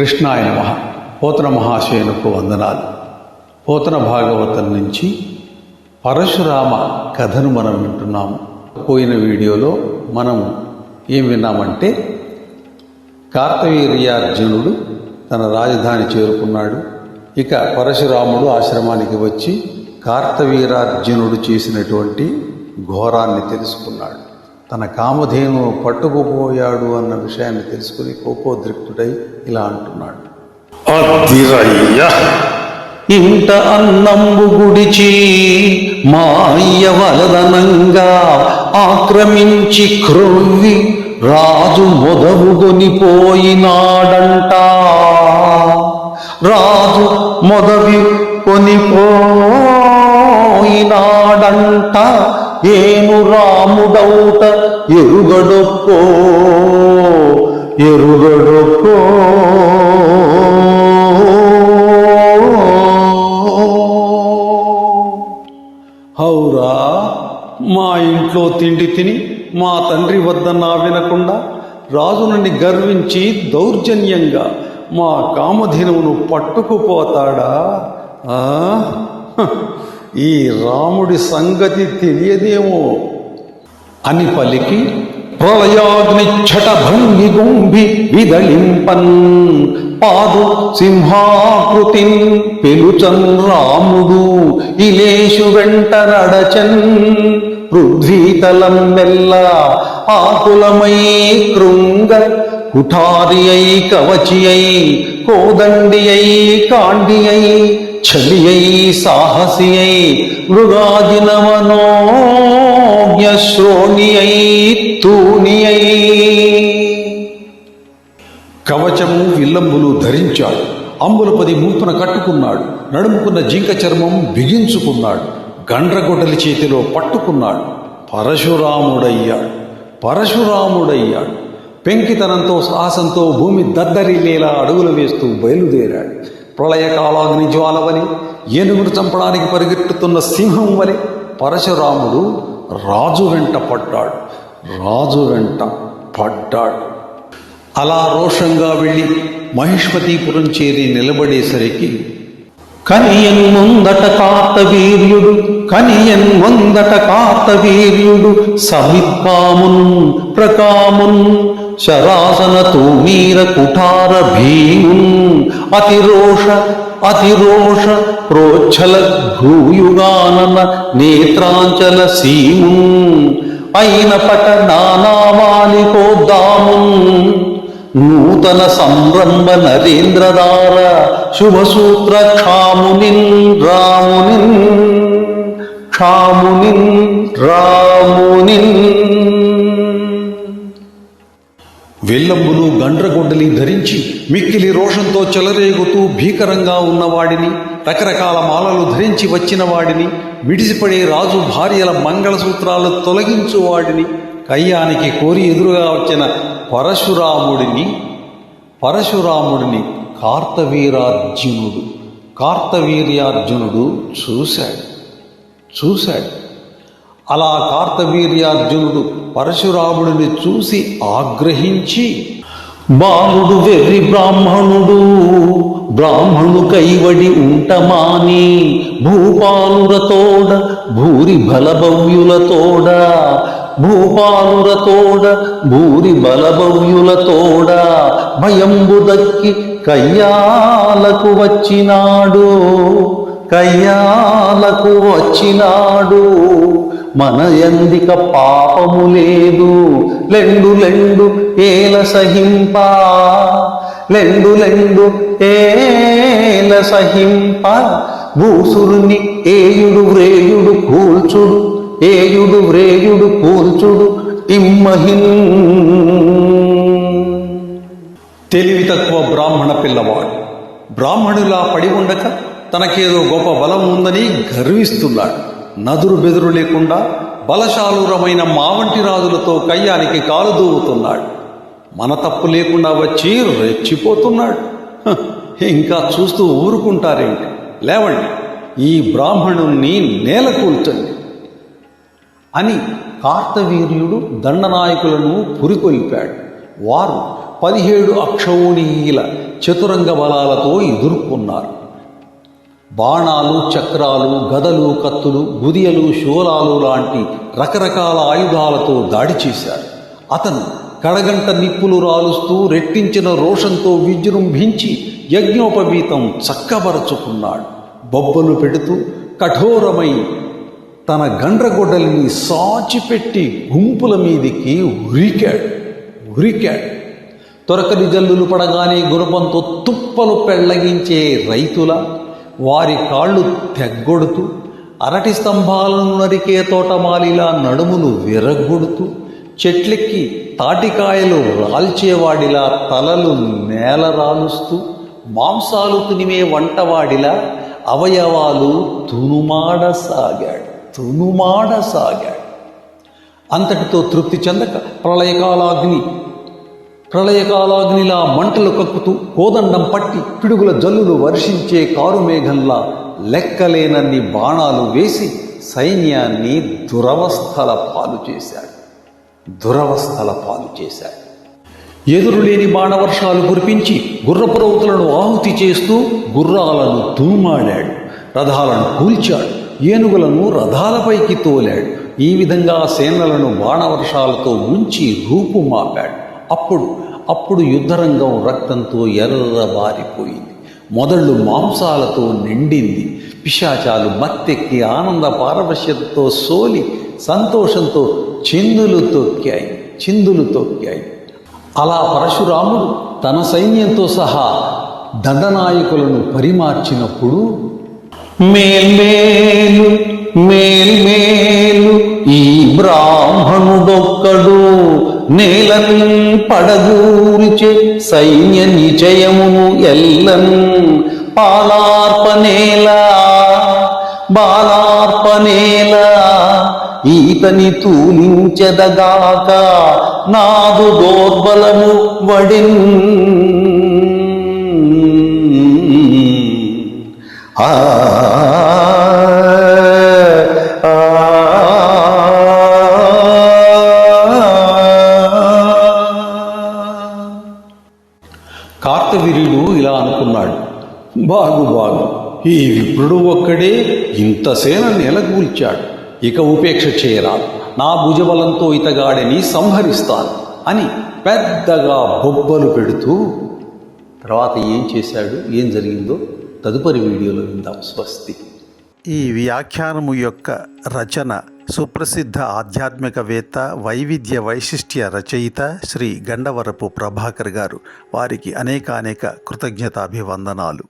కృష్ణాయ నమ. పోతన మహాశయునకు వందనాలు. పోతన భాగవతం నుంచి పరశురామ కథను మనం వింటున్నాము. పోయిన వీడియోలో మనం ఏం విన్నామంటే కార్తవీర్యార్జునుడు తన రాజధాని చేరుకున్నాడు. ఇక పరశురాముడు ఆశ్రమానికి వచ్చి కార్తవీరార్జునుడు చేసినటువంటి ఘోరాన్ని తెలుసుకున్నాడు. తన కామధేను పట్టుకుపోయాడు అన్న విషయాన్ని తెలుసుకుని కోపోద్రిక్తుడై ఇలా అంటున్నాడు. ఇంట అన్నంబు గుడిచి మాయ్య వలదనంగా ఆక్రమించి క్రొవ్వి రాజు మొదవుగొనిపోయినాడంట రాజు మొదవి కొనిపోయినాడంట ఏను రాముడౌట ఎరుగడొక్కో ఎరుగడొక్కో హౌరా మా ఇంట్లో తిండి తిని మా తండ్రి వద్ద నా వినకుండా రాజు నుండి గర్వించి దౌర్జన్యంగా మా కామధేనువును పట్టుకుపోతాడా ఆ? ఈ రాముడి సంగతి తెలియదేమో? అని పలికి ప్రళయాగ్ని ఛట విదళింపన్ పాదు సింహాకృతిన్ పెలుచన్ రాముడు ఇలేషు వెంట నడచన్ పృథ్వీతలం మెల్ల ఆకులమై కృంగ కుఠారి అయి కవచి అయి చలియై అయి కాండి అయి సాహసి అయి అయి కవచము విల్లంబులు ధరించాడు. అంబులపది మూపున కట్టుకున్నాడు. నడుముకున్న జింక చర్మం బిగించుకున్నాడు. గండ్రగొడ్డలి చేతిలో పట్టుకున్నాడు. పరశురాముడయ్యాడు. పరశురాముడయ్యాడు. పెంకితనంతో సాహసంతో భూమి దద్దరిల్లేలా అడుగులు వేస్తూ బయలుదేరాడు. ప్రళయకాలాగ్ని జ్వాల వలె ఏనుగును చంపడానికి పరిగెట్టుతున్న సింహం వలె పరశురాముడు రాజు వెంట పడ్డాడు. రాజు వెంట పడ్డాడు. అలా రోషంగా వెళ్ళి మహిష్మతీపురం చేరి నిలబడేసరికి కనియన్ ముందట కార్తవీర్యుడు కనియన్ ముందట కార్తవీర్యుడు సమిత్పామున్ ప్రకామున్ శరాసన తూమీర కుఠార భీమున్ అతిరోష అతిరోష ప్రోచ్ఛల భూయుగానన నేత్రాంచల సీమున్ అయిన పట నానామాలికోద్దామున్ నూతన సంరంభ నరేంద్రదార శుభసూత్ర క్షామునిన్ రామునిన్ క్షామునిన్ రామునిన్. వెల్లంబులు గండ్రగొడ్డలి ధరించి మిక్కిలి రోషంతో చెలరేగుతూ భీకరంగా ఉన్నవాడిని రకరకాల మాలలు ధరించి వచ్చిన వాడిని మిడిసిపడే రాజు భార్యల మంగళసూత్రాలు తొలగించు వాడిని కయ్యానికి కోరి ఎదురుగా వచ్చిన పరశురాముడిని పరశురాముడిని కార్తవీరార్జునుడు కార్తవీర్యార్జునుడు చూశాడు. చూశాడు. అలా కార్తవీర్యార్జునుడు పరశురాముడిని చూసి ఆగ్రహించి బాలుడు వెర్రి బ్రాహ్మణుడు బ్రాహ్మణు కైవడి ఉంటమాని భూపాలురతోడ భూరి బలభవ్యులతోడ భూపాలురతోడ భూరి బలభవ్యులతోడ భయంబు దక్కి కయ్యాలకు వచ్చినాడు కయ్యాలకు వచ్చినాడు. మన ఎందిక పాపము లేదు. లెండు లెండు ఏల సహింప. లెండు లెండు ఏల సహింప. భూసురుని ఏయుడు వ్రేయుడు కూల్చుడు. ఏయుడు వ్రేయుడు కూల్చుడు. ఇమ్మహిన్ తెలివి తక్కువ బ్రాహ్మణ పిల్లవాడు. బ్రాహ్మణులా పడి ఉండక తనకేదో గొప్ప బలం ఉందని గర్విస్తున్నాడు. నదురు బెదురు లేకుండా బలశాలురమైన మావంటి రాజులతో కయ్యానికి కాలు దూవుతున్నాడు. మన తప్పు లేకుండా వచ్చి రెచ్చిపోతున్నాడు. ఇంకా చూస్తూ ఊరుకుంటారేంటి? లేవండి ఈ బ్రాహ్మణుణ్ణి నేల కూల్చండి. అని కార్తవీర్యుడు దండనాయకులను పురికొల్పాడు. వారు పదిహేడు అక్షౌణీయుల చతురంగ బలాలతో ఎదుర్కొన్నారు. బాణాలు చక్రాలు గదలు కత్తులు గుదియలు శూలాలు లాంటి రకరకాల ఆయుధాలతో దాడి చేశాడు అతను కడగంట నిప్పులు రాలుస్తూ రెట్టించిన రోషంతో విజృంభించి యజ్ఞోపవీతం చక్కబరుచుకున్నాడు. బొబ్బలు పెడుతూ కఠోరమై తన గండ్రగొడ్డలిని సాచిపెట్టి గుంపుల మీదికి ఉరికాడు. ఉరికాడు. తొరకని జల్లులు పడగానే గురపంతో తుప్పలు పెళ్ళగించే రైతుల వారి కాళ్ళు తెగ్గొడుతూ అరటి స్తంభాలను నరికే తోటమాలిలా నడుములు విరగొడుతూ చెట్లెక్కి తాటికాయలు రాల్చేవాడిలా తలలు నేల రాలుస్తూ మాంసాలు తినిమే వంటవాడిలా అవయవాలు తునుమాడసాగాడు తునుమాడసాగాడు. అంతటితో తృప్తి చెందక ప్రళయకాలాగ్ని ప్రళయకాలాగ్నిలా మంటలు కక్కుతూ కోదండం పట్టి పిడుగుల జల్లులు వర్షించే కారుమేఘంలా లెక్కలేనన్ని బాణాలు వేసి సైన్యాన్ని దురవస్థల పాలు చేశాడు. దురవస్థల పాలు చేశాడు. ఎదురులేని బాణవర్షాలు కురిపించి గుర్రపురౌతులను ఆహుతి చేస్తూ గుర్రాలను తూమాడాడు రథాలను కూల్చాడు. ఏనుగులను రథాలపైకి తోలాడు. ఈ విధంగా సేనలను బాణవర్షాలతో ఉంచి రూపుమాపాడు. అప్పుడు అప్పుడు యుద్ధరంగం రక్తంతో ఎర్రబారిపోయింది. మొదళ్ళు మాంసాలతో నిండింది. పిశాచాలు మత్తెక్కి ఆనంద పారవశ్యతతో సోలి సంతోషంతో చిందులు తొక్కాయి చిందులు తొక్కాయి. అలా పరశురాముడు తన సైన్యంతో సహా దండనాయకులను పరిమార్చినప్పుడు మేల్మేలు మేల్మేలు ఈ బ్రాహ్మణుడొక్కడు నేలని పడగూరిచే సైన్య నిజయమును ఎల్లన్ పాలార్పనేల బాలార్పనేల ఈతని తూలించెదగాక నాదు దోర్బలము వడిన్. ఆ, కార్తవీర్యుడు ఇలా అనుకున్నాడు. బాగు బాగు. ఈ విప్రుడు ఒక్కడే ఇంత సేన నెలకూల్చాడు ఇక ఉపేక్ష చేయరాదు నా భుజబలంతో ఇతగాడిని సంహరిస్తాను అని పెద్దగా బొబ్బలు పెడుతూ తర్వాత ఏం చేశాడు? ఏం జరిగిందో తదుపరి వీడియోలో విందాం. స్వస్తి. ఈ వ్యాఖ్యానము యొక్క రచన సుప్రసిద్ధ ఆధ్యాత్మికవేత్త వైవిధ్య వైశిష్ట్య రచయిత శ్రీ గండవరపు ప్రభాకర్ గారు వారికి అనేకానేక కృతజ్ఞతాభివందనాలు.